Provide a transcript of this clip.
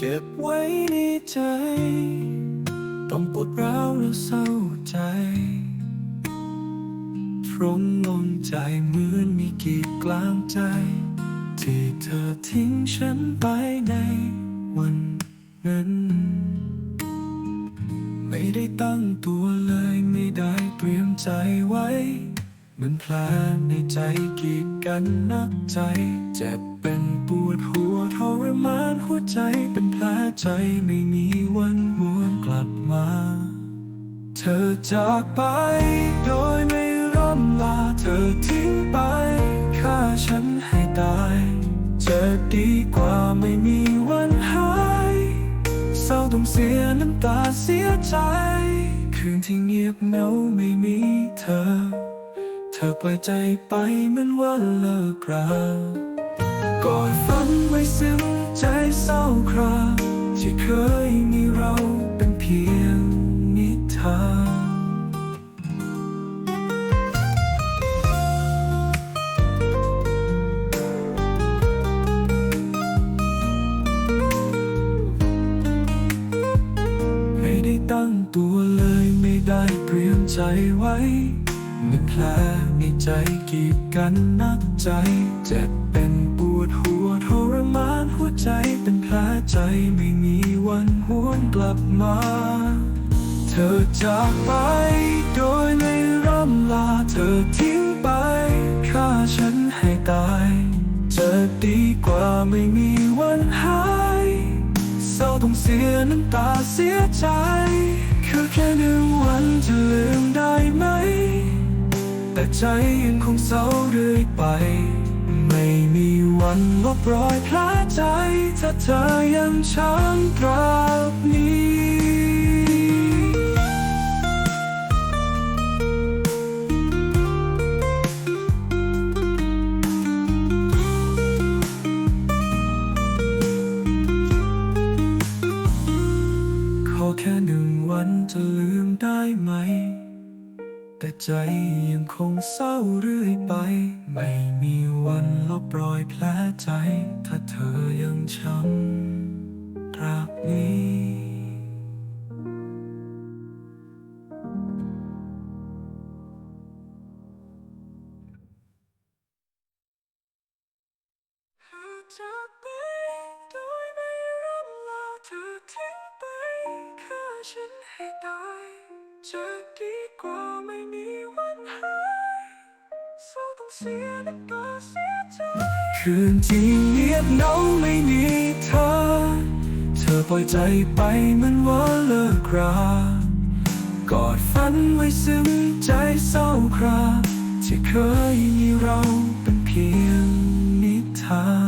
เก็บไว้ในใจ ต้องปวดร้าวและเศร้าใจพรมลงใจเหมือนมีกีดกลางใจ ที่เธอทิ้งฉันไปในวันนั้น ไม่ได้ตั้งตัวเลยไม่ได้เตรียมใจไว้ มือนแผลในใจกีดกันนักใจ เจ็บเป็นปวดหัวทรมานหัวใจเป็นแผลใจไม่มีวันหวนกลับมา เธอจากไปโดยไม่ร่ำลาเธอทิ้งไปฆ่าฉันให้ตายจะดีกว่าไม่มีวันหายเศร้าต้องเสียน้ำตาเสียใจ คืนที่เงียบเหงาไม่มีเธอ ธอปล่อยใจไปเหมือนว่าเลิกราก่อนฝันไว้ซึ้งใจเศร้าคราที่เคยมีเราเป็นเพียงนิทานไม่ได้ตั้งตัวเลยไม่ได้เตรียมใจไว้ มีแผลในใจกีดกันนักใจ เจ็บเป็นปวดหัวทรมานหัวใจเป็นแผลใจไม่มีวันหวนกลับมา เธอจากไปโดยไม่ร่ำลาเธอทิ้งไปฆ่าฉันให้ตายจะดีกว่าไม่มีวันหายเศร้าต้องเสียน้ำตาเสียใจ คือแค่หนึ่งวันจะลืมได้ ใจยังคงเศร้าเรื่อยไป ไม่มีวันลบรอยแผลใจ ถ้าเธอยังช้ำตราบนี้ขอแค่หนึ่งวันจะลืมได้ไหม แต่ใจยังคงเศร้าเรื่อยไป ไม่มีวันลบรอยแผลใจ ถ้าเธอยังช้ำตราบนี้จากไปโดยไม่ร่ำลาเธอทิ้งไปฆ่าฉันให้ตายจะดีก คืนที่เงียบเหงาไม่มีเธอ เธอปล่อยใจไปเหมือนว่าเลิกรากอดฝันไว้ซึ้งใจเศร้าครา ที่เคยมีเราเป็นเพียงนิทาน